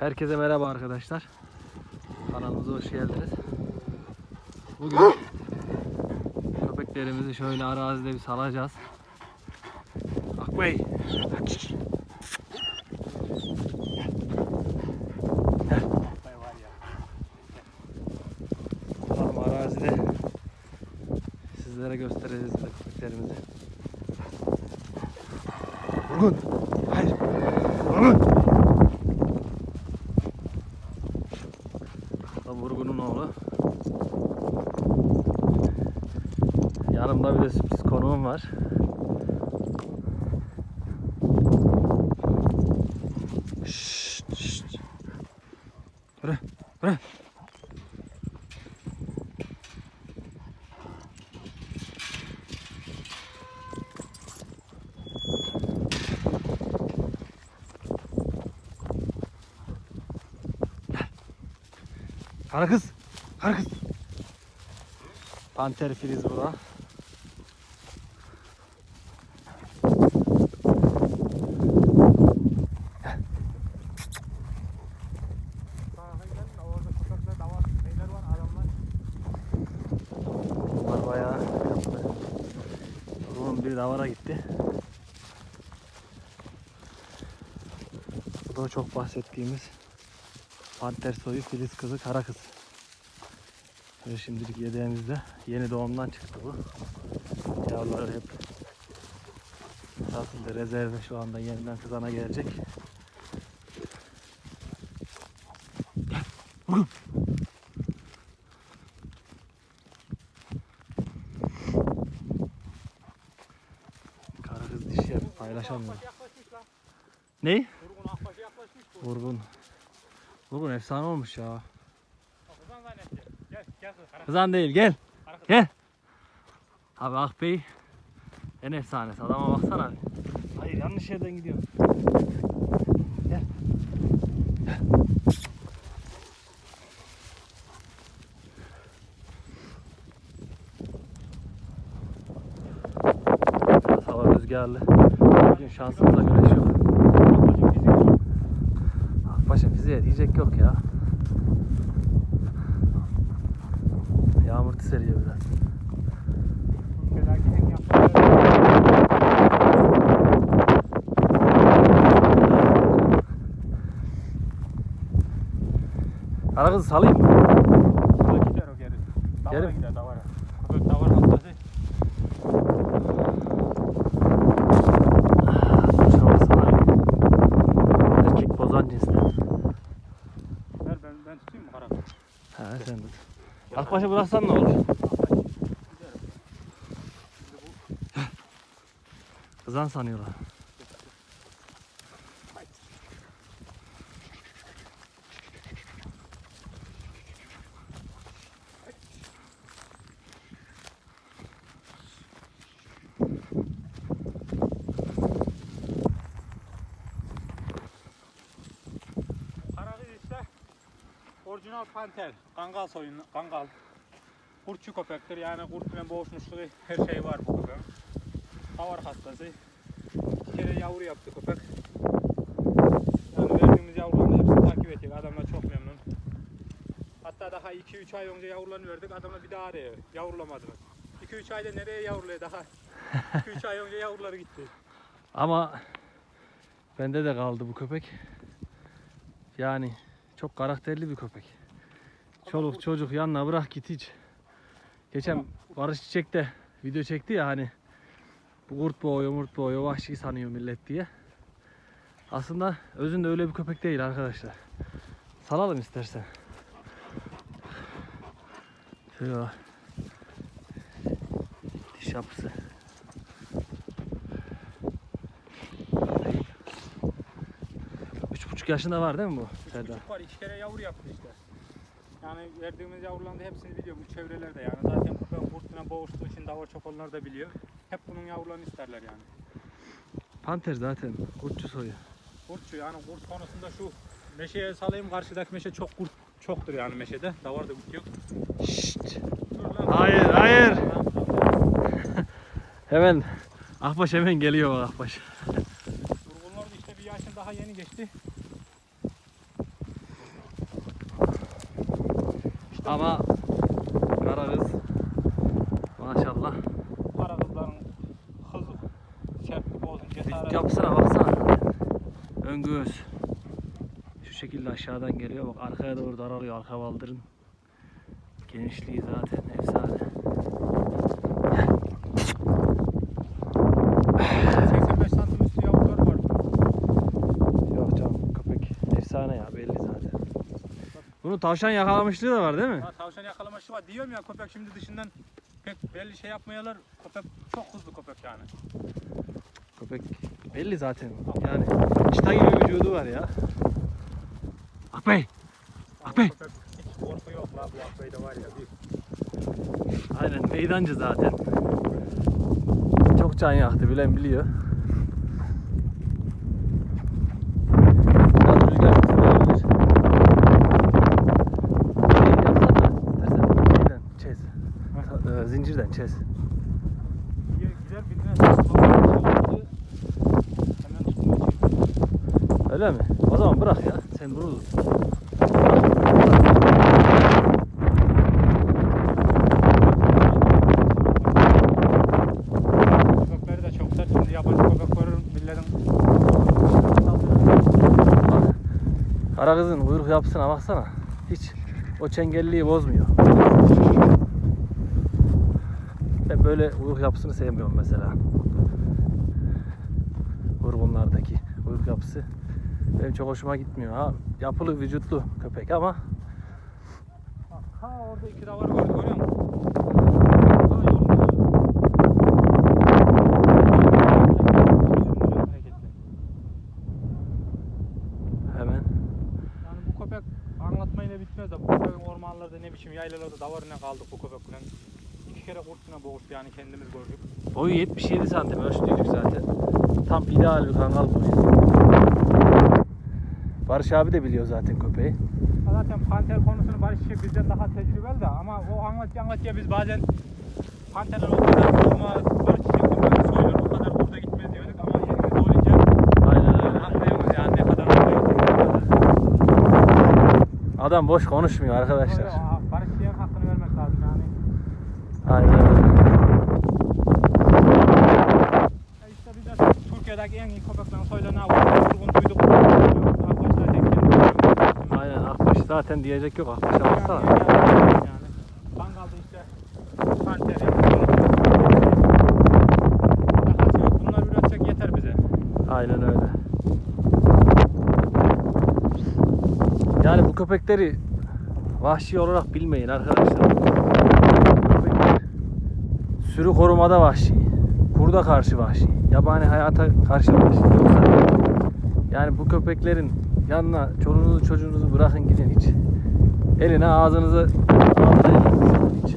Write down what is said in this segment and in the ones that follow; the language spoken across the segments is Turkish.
Herkese merhaba arkadaşlar. Kanalımıza hoş geldiniz. Bugün köpeklerimizi şöyle arazide bir salacağız. Akbey. Arazide sizlere göstereceğiz de köpeklerimizi. Vurgun. Hayır. Vurgun. Da Vurgun'un oğlu. Yanımda bir de sürpriz konuğum var. Şşt, şşt. Buraya, buraya. Kara kız. Kara kız. Panter Filiz yaptı. Bunun bir davara gitti. Bu da çok bahsettiğimiz Panter soyu Filiz kızı kara kız. Ve şimdilik yedeğimizde yeni doğumdan çıktı bu. Yavruları hep satıldı rezerve şu anda yeniden kızana gelecek. Kara kız dişi yer paylaşamıyor. Ne? Vurgun. Vurgun efsane olmuş ya. Kızan değil gel. Gel. Abi Akbey en efsanesi. Adama baksana. Hayır yanlış yerden gidiyorum. Gel. Hava rüzgarlı. Bugün şansımıza güneş yok. Akbaşın fiziğe diyecek yok ya. Yağmur seriyor biraz. Kara kızı salayım mı? Geri mi? Boşuna salayım. Erkek bozan cinsten. Ha sen tut. Akbaşa bıraksan ne olur? Kızan sanıyorlar. Orijinal panter. Kangal soyunu, kangal. Kurtçu köpektir yani kurtla boğuşmuşluğu her şey var bu köpeğin. Havar hastası. İki kere yavru yaptı köpek. Yani verdiğimiz yavruların hepsini takip ediyor. Adamla çok memnun. Hatta daha 2-3 ay önce yavrularını verdik. Adamla bir daha arıyor. Yavrulamadınız. 2-3 ayda nereye yavruluyor daha? 2-3 ay önce yavruları gitti. Ama bende de kaldı bu köpek. Yani çok karakterli bir köpek. Çoluk çocuk yanına bırak git hiç. Geçen Barış Çiçek de video çekti ya hani bu kurt boğuyor murt boğuyor vahşi sanıyor millet diye. Aslında özünde öyle bir köpek değil arkadaşlar. Salalım istersen. Şöyle. Diş yapısı. Üç buçuk yaşında var değil mi bu? Serdar? Küçük var iki kere yavru yaptı işte. Yani verdiğimiz yavruların da hepsini biliyor bu çevrelerde yani. Zaten köpeğin kurtuna boğuştuğu için davar çobanlar da biliyor. Hep bunun yavrularını isterler yani. Panter zaten kurtçu soyu. Kurtçu yani kurt konusunda şu meşeye salayım karşıdaki meşe çok kurt çoktur yani meşede. Davar da bitiyor. Şşt. Hayır, hayır. Hemen Akbaş hemen geliyor bak Akbaş. Vurgunlar da işte bir yaşın daha yeni geçti. Ama kara kız maşallah. Kara kızların hızı, şeflik olsun, cesaret. yapısına baksana. Ön göğüs. Şu şekilde aşağıdan geliyor. Bak arkaya doğru daralıyor arka baldırın. Genişliği zaten efsane. 85 santim üstü yavruları var. Yok canım köpek efsane ya belli zaten. Bunu tavşan yakalamışlığı da var değil mi? Ha, tavşan yakalaması var. Diyorum ya köpek şimdi dışından pek belli şey yapmayalar. Köpek çok hızlı köpek yani. Köpek belli zaten. Yani çıta gibi vücudu var ya. Akbey! Akbey! Hiç korku yok la bu akbeyde var ya. Bir. Aynen meydancı zaten. Çok can yaktı bilen biliyor. Çez. Gider, çekiyor. Öyle mi? O zaman bırak ya. Sen bunu milletin Bak. Kara kızın kuyruk yapısına baksana. Hiç o çengelliği bozmuyor. Böyle kuyruk yapısını sevmiyorum mesela. Vurgunlardaki kuyruk yapısı benim çok hoşuma gitmiyor. Ha yapılı vücutlu köpek ama Bak, Ha orada iki davarı var görüyor musun? Hemen Yani bu köpek anlatmayla bitmez de bu köpeğin ormanlarda ne biçim yaylalarda davarına kaldık bu köpekle. Kere kurtuna boğuştu yani kendimiz gördük. boyu 77 santim ölçtüydük zaten. Tam ideal bir kangal boyu. Barış abi de biliyor zaten köpeği. Zaten panter konusunu Barış Çiçek bizden daha tecrübeli de ama o anlatıyor anlatıyor biz bazen panterler o kadar kurma Barış Çiçek kurma soylar o kadar kurda gitmez diyorduk ama yerimiz olunca Aynen öyle. anlıyoruz yani ne kadar kurda gittiğini. Adam boş konuşmuyor arkadaşlar. Öyle, Aynen işte biz de Türkiye'deki en iyi köpeklerin soylarına vurduk. Vurgun duyduk. Arkadaşlar. Aynen Akbaş zaten diyecek yok Akbaş'a baksana. Yani, yani. Kangal'da işte Panteri. Bunlar üretsek yeter bize. Aynen öyle. Yani bu köpekleri vahşi olarak bilmeyin arkadaşlar. Sürü korumada vahşi. Kurda karşı vahşi. Yabani hayata karşı vahşi. Yoksa yani bu köpeklerin yanına çoluğunuzu çocuğunuzu bırakın gidin hiç. Eline ağzınızı hiç.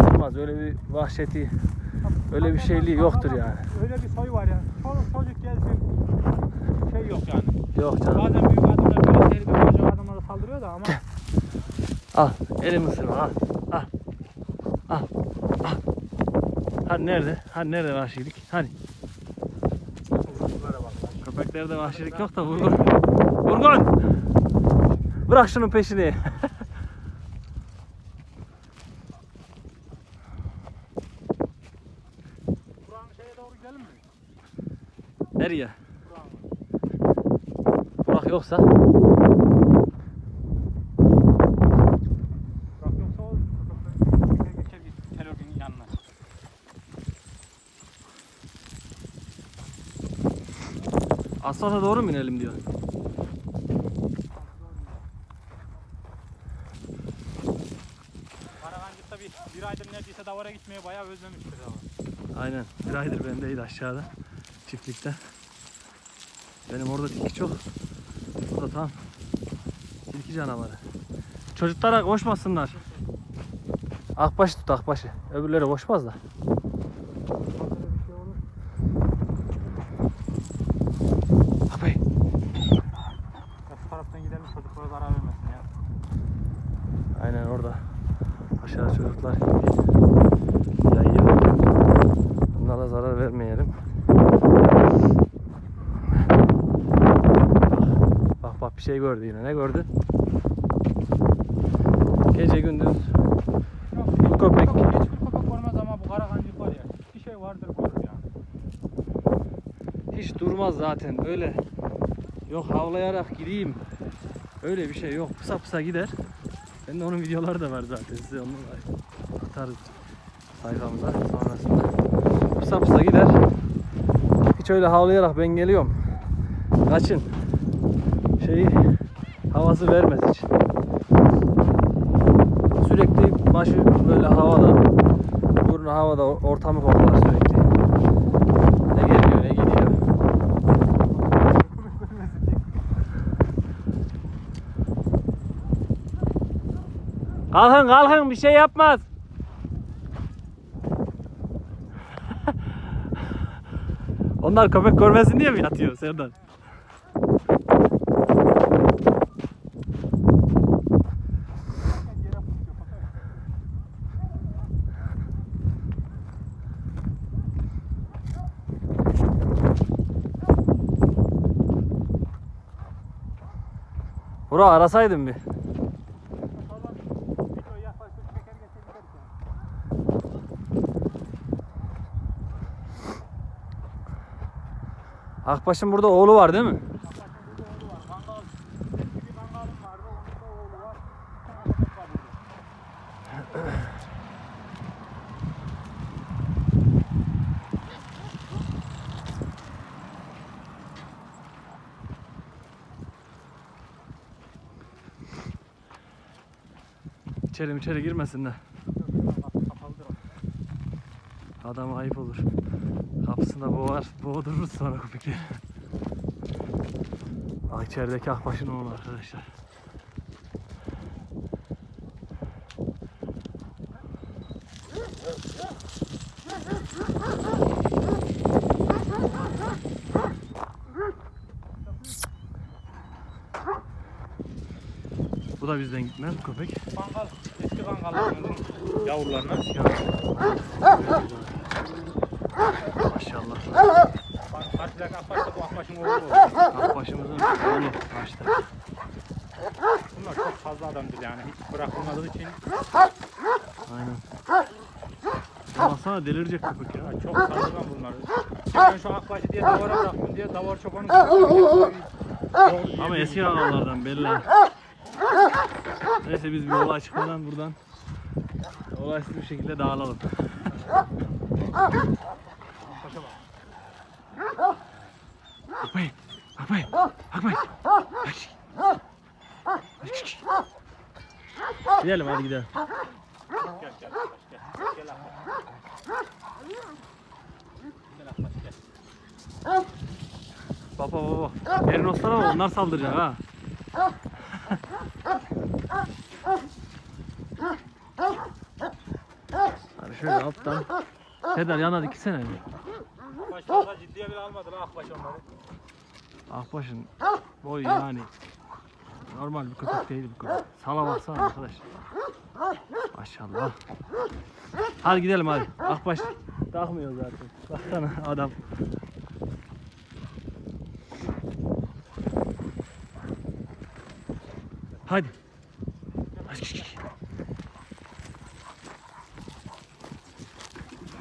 Isırmaz öyle bir vahşeti Öyle bir şeyliği yoktur yani. Öyle bir soy var ya. Çoluk çocuk gelsin. Şey yok yani. yok canım. Bazen büyük adamlar böyle tehlikeli koca adamlara saldırıyor da ama Al elim ısırma al. Al. Al. Al. Hani nerede? Hani nerede vahşilik? Hani? Köpeklerde vahşilik yok da vurgun. Vurgun! Bırak şunun peşini. Nereye? Burak yoksa o köpekler geçer git terörün yanına. Asfalta doğru mu inelim diyor. Karagancık'ta bir, bir aydır neredeyse davara gitmeye bayağı özlemiştir ama. Aynen. Bir aydır bendeydi aşağıda. Çiftlikte. Benim orada tilki çok. O da tam tilki canavarı. Çocuklara koşmasınlar. Akbaşı tut akbaşı. Öbürleri koşmaz da. Böyle bir şey olur. Akbay. Ya şu taraftan gidelim çocuklara zarar vermesin ya. Aynen orada. Aşağı çocuklar yayıyor. Bunlara zarar vermeyelim. Bak bak bir şey gördü yine. Ne gördü? Gece gündüz Yok, köpek- Hiçbir köpek görmez ama bu karakancık var ya. Bir şey vardır görür yani. hiç durmaz zaten öyle. Yok havlayarak gideyim. Öyle bir şey yok. Pısa pısa gider. Ben de onun videoları da var zaten. Size onu atarız sayfamıza sonrasında. Pısa pısa gider. Hiç öyle havlayarak ben geliyorum. Kaçın. Şeyi havası vermez hiç. Sürekli başı böyle havada. Burnu havada ortamı koklar sürekli. Ne geliyor ne gidiyor. Kalkın kalkın bir şey yapmaz. Onlar köpek görmesin diye mi yatıyor Serdar? Bura arasaydın bir. Akbaş'ın burada oğlu var değil mi? Bakın burada oğlu var. Kangal. Eski bir kangalım vardı. Onun da oğlu var. Bir tane köpek var burada. İçeri içeri girmesin de. Adama ayıp olur. Kapısında boğar, boğdururuz sonra köpekleri. İçerideki Akbaş'ın oğlu arkadaşlar. Da bizden gitmez bu köpek. Kangal. Eski kangallarımızın yavrularına. Maşallah. Karşıdaki akbaşta bu akbaşın oğlu. Akbaşımızın oğlu kaçtı. Bunlar çok fazla adamdır yani. Hiç bırakılmadığı için Aynen. Baksana delirecek köpek ya. ya çok saldırgan bunlar. Ben şu akbaşı diye davara bıraktım diye davar çobanı. Ama eski ağlardan belli. Neyse biz bir olay çıkmadan buradan olaysız bir şekilde dağılalım. Akbay! Akbay! Akbay! Gidelim hadi gidelim. Gel gel gel. Gel. Baba baba. Merinoslara bak onlar saldıracak ha. Hadi şöyle alttan. Serdar yana dikisene. Akbaş fazla ciddiye bile almadı lan akbaş onları. Akbaş'ın boyu yani normal bir köpek değil bu köpek. Sala baksana arkadaş. Maşallah. Hadi gidelim hadi. Akbaş takmıyor zaten. Baksana adam. Hadi.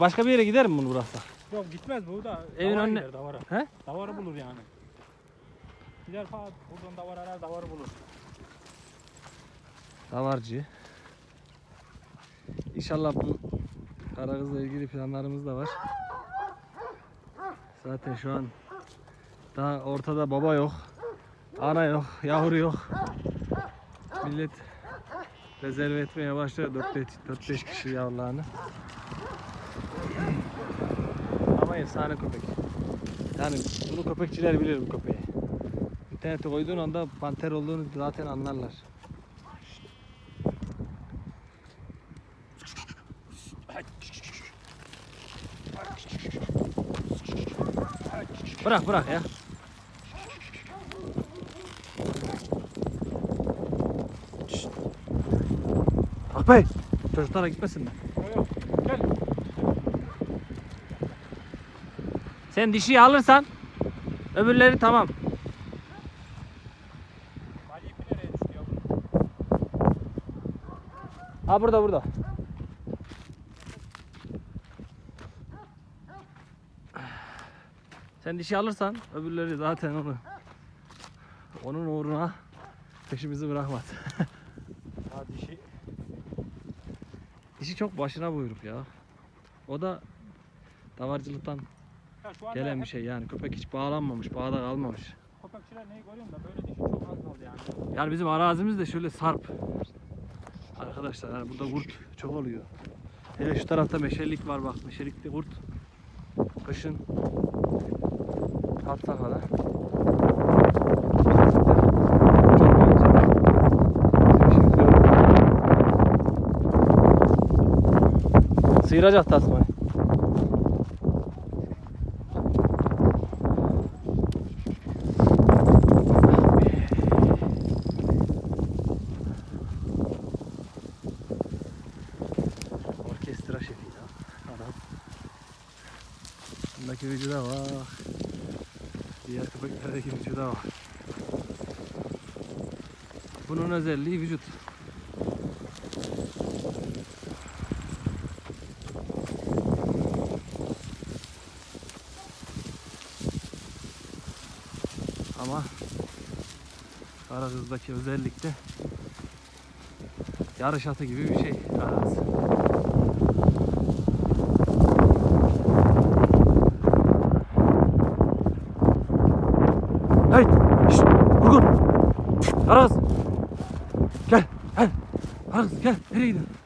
Başka bir yere gider mi bunu bıraksak? Yok gitmez bu da. Evin davara önüne- gider davara. He? Davarı bulur yani. Gider falan buradan davar arar davarı bulur. Davarcı. İnşallah bu Karagöz'le ilgili planlarımız da var. Zaten şu an daha ortada baba yok. Ana yok, yavru yok. Millet rezerve etmeye başladı 4-5 kişi yavrularını. Ama efsane köpek. Yani bunu köpekçiler bilir bu köpeği. İnternete koyduğun anda panter olduğunu zaten anlarlar. Bırak bırak ya. Akbay. Çocuklara yok. Gel. Sen dişiyi alırsan öbürleri tamam. Ha burada burada. Sen dişi alırsan öbürleri zaten onu onun uğruna peşimizi bırakmaz. Ha dişi. Dişi çok başına buyruk ya. O da davarcılıktan Ya şu anda gelen bir hep şey yani köpek hiç bağlanmamış, bağda kalmamış. Köpekçiler neyi görüyorum da böyle dişi çok az kaldı yani. Yani bizim arazimiz de şöyle sarp. Arkadaşlar yani burada kurt çok oluyor. Hele şu tarafta meşelik var bak meşelikli kurt. Kışın hat safhada. Çok fazla. Bizim işimiz yok. Sıyıracak tasmayı. Orkestra şefi ya. Adam. Bundaki vücuda bak. Diğer köpeklerdeki vücuda bak. Bunun özelliği vücut. Ama kara kızdaki özellik de yarış atı gibi bir şey arası. Hey! Şşt! Vurgun! Aras! Gel! Gel! Aras gel! Nereye gidiyorsun?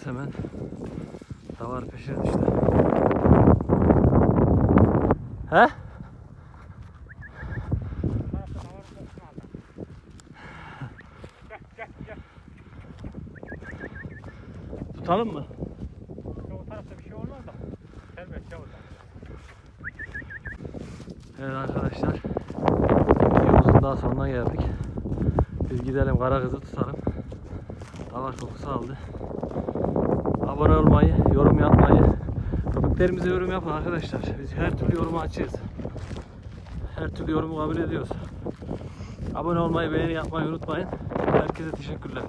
Aras hemen davar peşine düştü. He? Tutalım mı? O tarafta bir şey olmaz da. Elbet ya orada. Evet arkadaşlar. Videomuzun daha sonuna geldik. Biz gidelim kara kızı tutalım. Davar kokusu aldı. Abone olmayı, yorum yapmayı, köpeklerimize yorum yapın arkadaşlar. Biz her türlü yoruma açığız. Her türlü yorumu kabul ediyoruz. Abone olmayı, beğeni yapmayı unutmayın. Herkese teşekkürler.